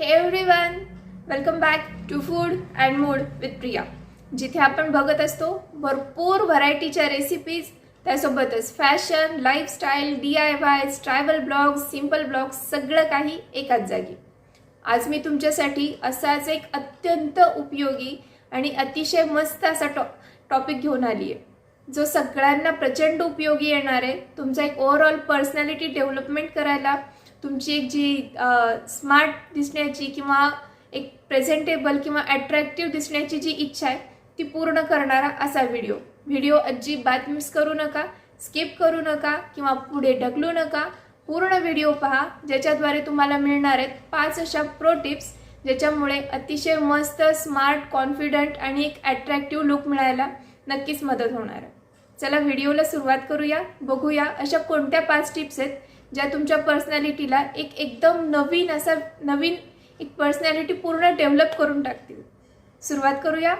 Hey everyone welcome back to food and mood with Priya जिथे आपण बघत असतो भरपूर व्हरायटीच्या रेसिपीज त्यासोबतच fashion lifestyle D I Ys travel blogs simple blogs सगळं काही एकाच जागी. आज मी तुमच्यासाठी असाच एक अत्यंत उपयोगी आणि अतिशय मस्त असा टॉ टॉपिक घेऊन आली आहे जो सगळ्यांना प्रचंड उपयोगी येणार आहे. तुमचा एक ओव्हरऑल पर्सनॅलिटी डेव्हलपमेंट करायला तुमची एक जी स्मार्ट दिसण्याची किंवा एक प्रेझेंटेबल किंवा ॲट्रॅक्टिव्ह दिसण्याची जी इच्छा आहे ती पूर्ण करणारा असा व्हिडिओ व्हिडिओ अजिबात मिस करू नका स्किप करू नका किंवा पुढे ढकलू नका. पूर्ण व्हिडिओ पहा ज्याच्याद्वारे तुम्हाला मिळणार आहेत पाच अशा प्रो टिप्स ज्याच्यामुळे अतिशय मस्त स्मार्ट कॉन्फिडंट आणि एक ॲट्रॅक्टिव्ह लुक मिळायला नक्कीच मदत होणार आहे. चला व्हिडिओला सुरुवात करूया बघूया अशा कोणत्या पाच टिप्स आहेत ज्या तुमच्या पर्सनॅलिटीला एक एकदम नवीन असा नवीन एक पर्सनॅलिटी पूर्ण डेव्हलप करून टाकतील. सुरुवात करूया.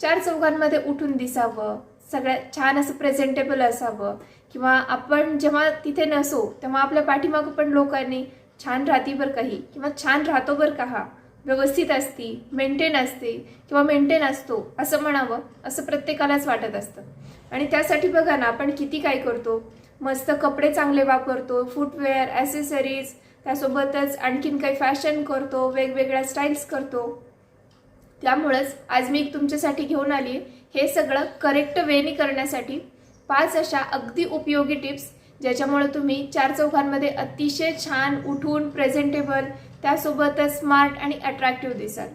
चार चौघांमध्ये उठून दिसावं. सगळ्यात छान असं प्रेझेंटेबल असावं. किंवा आपण जेव्हा तिथे नसो तेव्हा आपल्या पाठीमागं पण लोकांनी छान राहती बरं काही किंवा छान राहतो बरं का हा? व्यवस्थित असती मेंटेन असते किंवा मेंटेन असतो असं म्हणावं असं प्रत्येकालाच वाटत असतं. आणि त्यासाठी बघा ना आपण किती काय करतो? मस्त कपडे चांगले वापरतो फुटवेअर ॲसेसरीज त्यासोबतच आणखीन काही फॅशन करतो वेगवेगळ्या स्टाईल्स करतो. त्यामुळंच आज मी तुमच्यासाठी घेऊन आली हे सगळं करेक्ट वेनी करण्यासाठी पाच अशा अगदी उपयोगी टिप्स ज्याच्यामुळे तुम्ही चार चौघांमध्ये अतिशय छान उठून प्रेझेंटेबल त्यासोबतच स्मार्ट आणि अट्रॅक्टिव्ह दिसाल.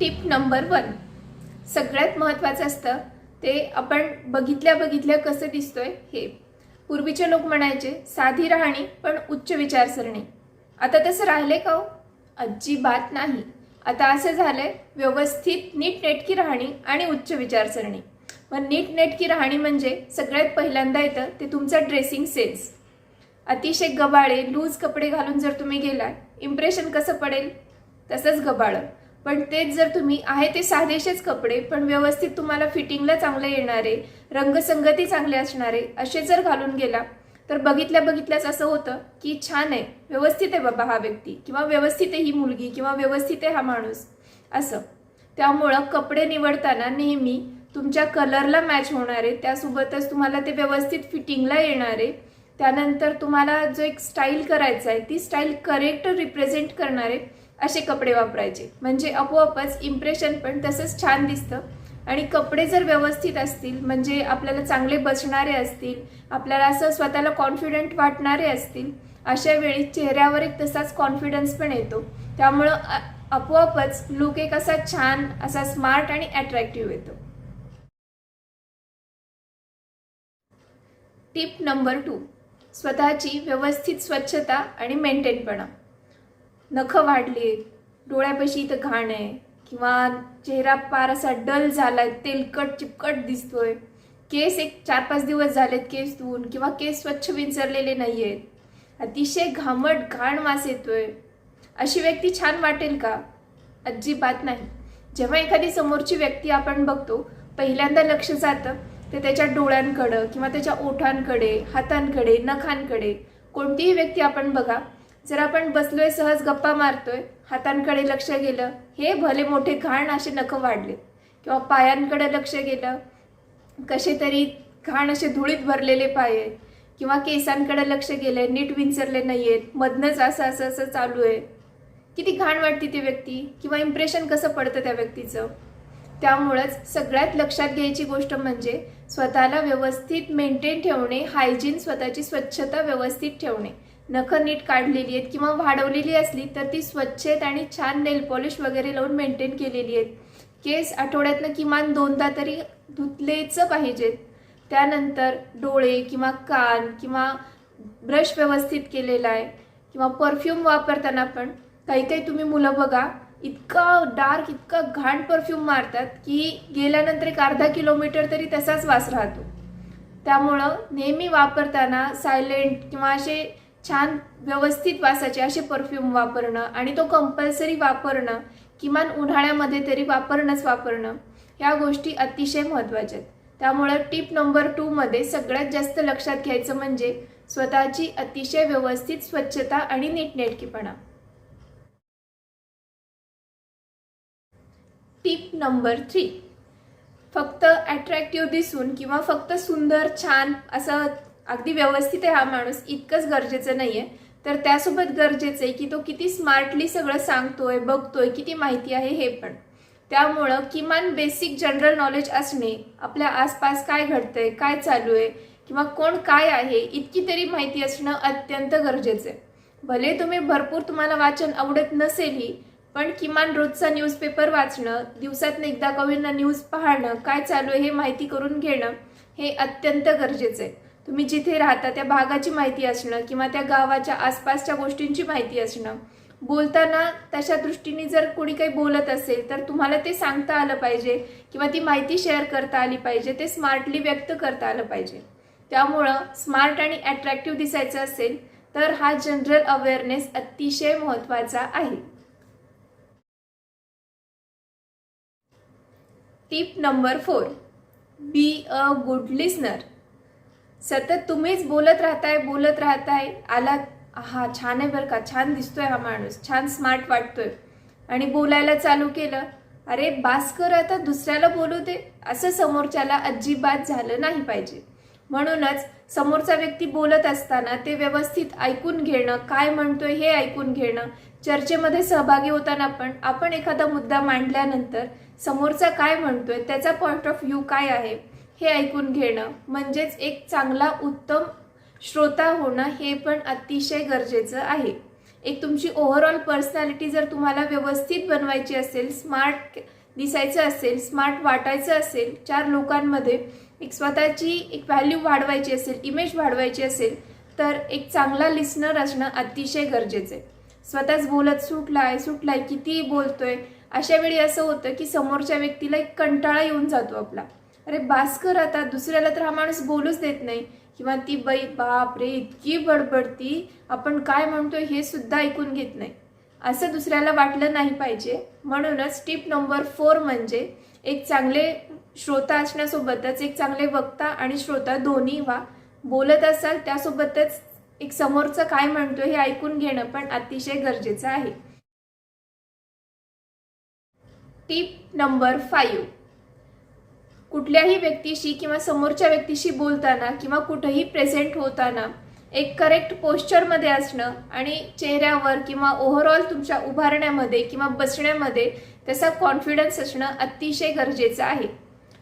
टिप नंबर वन सगळ्यात महत्त्वाचं असतं ते आपण बघितल्या बघितल्या कसं दिसतोय हे. पूर्वीचे लोक म्हणायचे साधी राहणी पण उच्च विचारसरणी. आता तसं राहिले का हो? अजिबात नाही. आता असं झालंय व्यवस्थित नीटनेटकी राहणी आणि उच्च विचारसरणी. मग नीटनेटकी राहणी म्हणजे सगळ्यात पहिल्यांदा येतं ते तुमचा ड्रेसिंग सेन्स अतिशय गबाळे लूज कपडे घालून जर तुम्ही गेलात इम्प्रेशन कसं पडेल? तसंच गबाळं. पण तेच जर तुम्ही आहे ते साधेशेच कपडे पण व्यवस्थित तुम्हाला फिटिंगला चांगले येणारे रंगसंगती चांगले असणारे असे जर घालून गेला तर बघितल्या बघितल्याच असं होतं की छान आहे व्यवस्थित आहे बाबा हा व्यक्ती किंवा व्यवस्थित आहे ही मुलगी किंवा व्यवस्थित आहे हा माणूस असं. त्यामुळं कपडे निवडताना नेहमी तुमच्या कलरला मॅच होणारे त्यासोबतच तुम्हाला ते व्यवस्थित फिटिंगला येणारे त्यानंतर तुम्हाला जो एक स्टाईल करायचा आहे ती स्टाईल करेक्ट रिप्रेझेंट करणारे असे कपडे वापरायचे. म्हणजे आपोआपच इम्प्रेशन पण तसंच छान दिसतं. आणि कपडे जर व्यवस्थित असतील म्हणजे आपल्याला चांगले बसणारे असतील आपल्याला असं स्वतःला कॉन्फिडंट वाटणारे असतील अशा वेळी चेहऱ्यावर एक तसाच कॉन्फिडन्स पण येतो. त्यामुळं आपोआपच लुक एक असा छान असा स्मार्ट आणि अट्रॅक्टिव्ह येतो. टिप नंबर टू स्वतःची व्यवस्थित स्वच्छता आणि मेंटेनपणा नखं वाढली डोळ्यापाशी इथं घाण आहे किंवा चेहरा पार असा डल झाला आहे तेलकट चिपकट दिसतोय. केस एक चार पाच दिवस झालेत केस धुवून किंवा केस स्वच्छ विंचरलेले नाही आहेत अतिशय घामट घाण वास येतोय. अशी व्यक्ती छान वाटेल का? अजिबात नाही. जेव्हा एखादी समोरची व्यक्ती आपण बघतो पहिल्यांदा लक्ष जातं ते त्याच्या डोळ्यांकडं किंवा त्याच्या ओठांकडे हातांकडे नखांकडे. कोणतीही व्यक्ती आपण बघा जर आपण बसलोय सहज गप्पा मारतोय हातांकडे लक्ष गेलं हे भले मोठे घाण असे नखं वाढले किंवा पायांकडे लक्ष गेलं कसे तरी घाण असे धुळीत भरलेले पाय आहेत किंवा केसांकडे लक्ष गेलंय नीट विंचरले नाही आहेत मधनंच असं असं असं चालू आहे. किती घाण वाटते ती व्यक्ती किंवा इम्प्रेशन कसं पडतं त्या व्यक्तीचं? त्यामुळंच सगळ्यात लक्षात घ्यायची गोष्ट म्हणजे स्वतःला व्यवस्थित मेंटेन ठेवणे हायजीन स्वतःची स्वच्छता व्यवस्थित ठेवणे. नखं नीट काढलेली आहेत किंवा वाढवलेली असली तर ती स्वच्छ आहेत आणि छान नेल पॉलिश वगैरे लावून मेंटेन केलेली आहेत. केस आठवड्यातनं किमान दोनदा तरी धुतलेच पाहिजेत त्यानंतर डोळे किंवा कान किंवा ब्रश व्यवस्थित केलेला आहे किंवा परफ्यूम वापरताना पण काही काही तुम्ही मुलं बघा इतका डार्क इतका घाण परफ्यूम मारतात की गेल्यानंतर एक अर्धा किलोमीटर तरी तसाच वास राहतो. त्यामुळं नेहमी वापरताना सायलेंट किंवा असे छान व्यवस्थित वासाचे असे परफ्यूम वापरणं आणि तो कंपल्सरी वापरणं किमान उन्हाळ्यामध्ये तरी वापरणंच वापरणं ह्या गोष्टी अतिशय महत्त्वाच्या आहेत. त्यामुळं टिप नंबर टूमध्ये सगळ्यात जास्त लक्षात घ्यायचं म्हणजे स्वतःची अतिशय व्यवस्थित स्वच्छता आणि नीटनेटकीपणा. टिप नंबर थ्री फक्त ॲट्रॅक्टिव्ह दिसून किंवा फक्त सुंदर छान असं अगदी व्यवस्थित आहे हा माणूस इतकंच गरजेचं नाही आहे तर त्यासोबत गरजेचं आहे की तो किती स्मार्टली सगळं सांगतोय बघतोय किती माहिती आहे हे पण. त्यामुळं किमान बेसिक जनरल नॉलेज असणे आपल्या आसपास काय घडतंय काय चालू आहे किंवा कोण काय आहे इतकी तरी माहिती असणं अत्यंत गरजेचं आहे. भले तुम्ही भरपूर तुम्हाला वाचन आवडत नसेलही पण किमान रोजचा न्यूजपेपर वाचणं दिवसातनं एकदा कवींना न्यूज पाहणं काय चालू आहे हे माहिती करून घेणं हे अत्यंत गरजेचं आहे. तुम्ही जिथे राहता त्या भागाची माहिती असणं किंवा त्या गावाच्या आसपासच्या गोष्टींची माहिती असणं. बोलताना तशा दृष्टीने जर कोणी काही बोलत असेल तर तुम्हाला ते सांगता आलं पाहिजे किंवा ती माहिती शेअर करता आली पाहिजे ते स्मार्टली व्यक्त करता आलं पाहिजे. त्यामुळं स्मार्ट आणि अट्रॅक्टिव्ह दिसायचं असेल तर हा जनरल अवेअरनेस अतिशय महत्त्वाचा आहे. Tip number four be a good listener सतत तुम्हीच बोलत राहताय बोलत राहताय. आला हा छान आहे बरं का छान दिसतोय हा माणूस छान स्मार्ट वाटतोय. आणि बोलायला चालू केलं अरे बास कर आता दुसऱ्याला बोलू दे. असं समोरच्याला अजिबात झालं नाही पाहिजे. म्हणूनच समोरचा व्यक्ती बोलत असताना ते व्यवस्थित ऐकून घेणं काय म्हणतोय हे ऐकून घेणं चर्चेमध्ये सहभागी होताना पण आपण एखादा मुद्दा मांडल्यानंतर समोरचा काय म्हणतोय त्याचा पॉईंट ऑफ व्ह्यू काय आहे? हे ऐकून घेणं म्हणजेच एक चांगला उत्तम श्रोता होणं हे पण अतिशय गरजेचं आहे. एक तुमची ओव्हरऑल पर्सनॅलिटी जर तुम्हाला व्यवस्थित बनवायची असेल स्मार्ट दिसायचं असेल स्मार्ट वाटायचं असेल चार लोकांमध्ये एक स्वतःची एक व्हॅल्यू वाढवायची असेल इमेज वाढवायची असेल तर एक चांगला लिस्नर असणं अतिशय गरजेचं आहे. स्वतःच बोलत सुटलाय सुटलाय कितीही बोलतोय अशा वेळी असं होतं की समोरच्या व्यक्तीला एक कंटाळा येऊन जातो आपला. अरे भास्कर आता दुसऱ्याला तर हा माणूस बोलूच देत नाही. किंवा ती बाई बाप रे इतकी बडबडती. आपण काय म्हणतोय हे सुद्धा ऐकून घेत नाही. असं दुसऱ्याला वाटलं नाही पाहिजे. म्हणूनच टिप नंबर फोर म्हणजे एक चांगले श्रोता असण्यासोबतच एक चांगले वक्ता आणि श्रोता दोन्ही व्हा. बोलत असाल त्यासोबतच एक समोरचं काय म्हणतोय हे ऐकून घेणं पण अतिशय गरजेचं आहे. Tip number five. कुठल्याही व्यक्तीशी किंवा समोरच्या व्यक्तीशी बोलताना किंवा कुठंही प्रेझेंट होताना एक करेक्ट पोश्चरमध्ये असणं आणि चेहऱ्यावर किंवा ओव्हरऑल तुमच्या उभारण्यामध्ये किंवा बसण्यामध्ये त्याचा कॉन्फिडन्स असणं अतिशय गरजेचं आहे.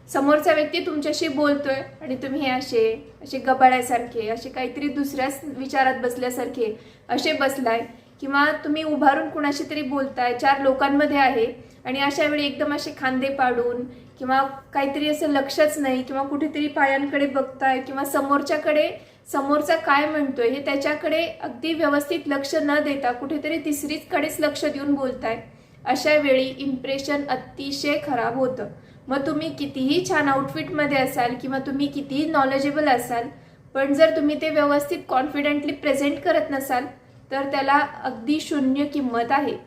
समोरचा व्यक्ती तुमच्याशी बोलतोय आणि तुम्ही हे असे असे गबाळ्यासारखे असे काहीतरी दुसऱ्याच विचारात बसल्यासारखे असे बसलाय किंवा तुम्ही उभारून कुणाशी तरी बोलताय चार लोकांमध्ये आहे आणि अशा वेळी एकदम असे खांदे पाडून किंवा काहीतरी असं लक्षच नाही किंवा कुठेतरी पायांकडे बघताय किंवा समोरच्याकडे समोरचा काय म्हणतोय हे त्याच्याकडे अगदी व्यवस्थित लक्ष न देता कुठेतरी तिसरीचकडेच लक्ष देऊन बोलताय. अशा वेळी इम्प्रेशन अतिशय खराब होतं. मग तुम्ही कितीही छान आउटफिटमध्ये असाल किंवा तुम्ही कितीही नॉलेजेबल असाल पण जर तुम्ही ते व्यवस्थित कॉन्फिडेंटली प्रेझेंट करत नसाल तर त्याला अगदी शून्य किंमत आहे.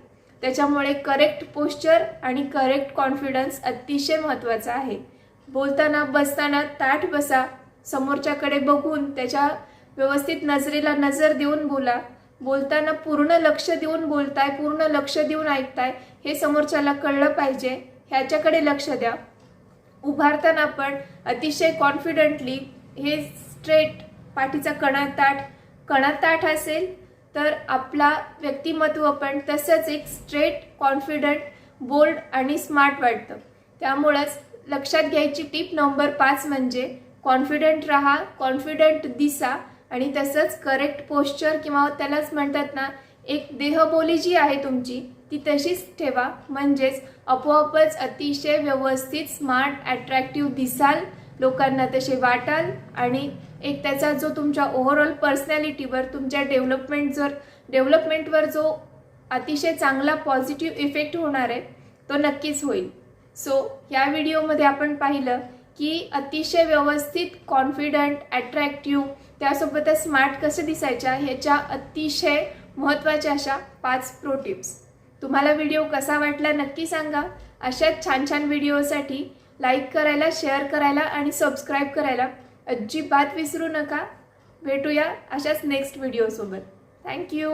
त्याच्यामुळे करेक्ट पोश्चर आणि करेक्ट कॉन्फिडन्स अतिशय महत्त्वाचा आहे. बोलताना बसताना ताठ बसा समोरच्याकडे बघून त्याच्या व्यवस्थित नजरेला नजर देऊन बोला. बोलताना पूर्ण लक्ष देऊन बोलताय पूर्ण लक्ष देऊन ऐकताय हे समोरच्याला कळलं पाहिजे ह्याच्याकडे लक्ष द्या. उभारताना पण अतिशय कॉन्फिडंटली हे स्ट्रेट पाठीचा कणा ताठ कणा ताठ असेल तर आपला व्यक्तिमत्व पण तसंच एक स्ट्रेट कॉन्फिडंट बोल्ड आणि स्मार्ट वाटतं. त्यामुळंच लक्षात घ्यायची टीप नंबर पाच म्हणजे कॉन्फिडंट राहा कॉन्फिडंट दिसा आणि तसंच करेक्ट पोश्चर किंवा त्यालाच म्हणतात ना एक देहबोली जी आहे तुमची ती तशीच ठेवा. म्हणजेच आपोआपच अतिशय व्यवस्थित स्मार्ट ॲट्रॅक्टिव्ह दिसाल लोकांना तसे वाटाल आणि एक त्याचा जो तुमच्या ओव्हरऑल पर्सनॅलिटीवर तुमच्या डेव्हलपमेंट जर डेव्हलपमेंटवर जो अतिशय चांगला पॉझिटिव्ह इफेक्ट होणार आहे तो नक्कीच होईल. सो या व्हिडिओमध्ये आपण पाहिलं की अतिशय व्यवस्थित कॉन्फिडंट ॲट्रॅक्टिव्ह त्यासोबतच स्मार्ट कसं दिसायच्या ह्याच्या अतिशय महत्त्वाच्या अशा पाच प्रो टिप्स तुम्हाला व्हिडिओ कसा वाटला नक्की सांगा. अशाच छान छान व्हिडिओसाठी लाईक करायला शेअर करायला आणि सबस्क्राईब करायला अजिबात विसरू नका. भेटूया अशाच नेक्स्ट व्हिडिओसोबत थँक्यू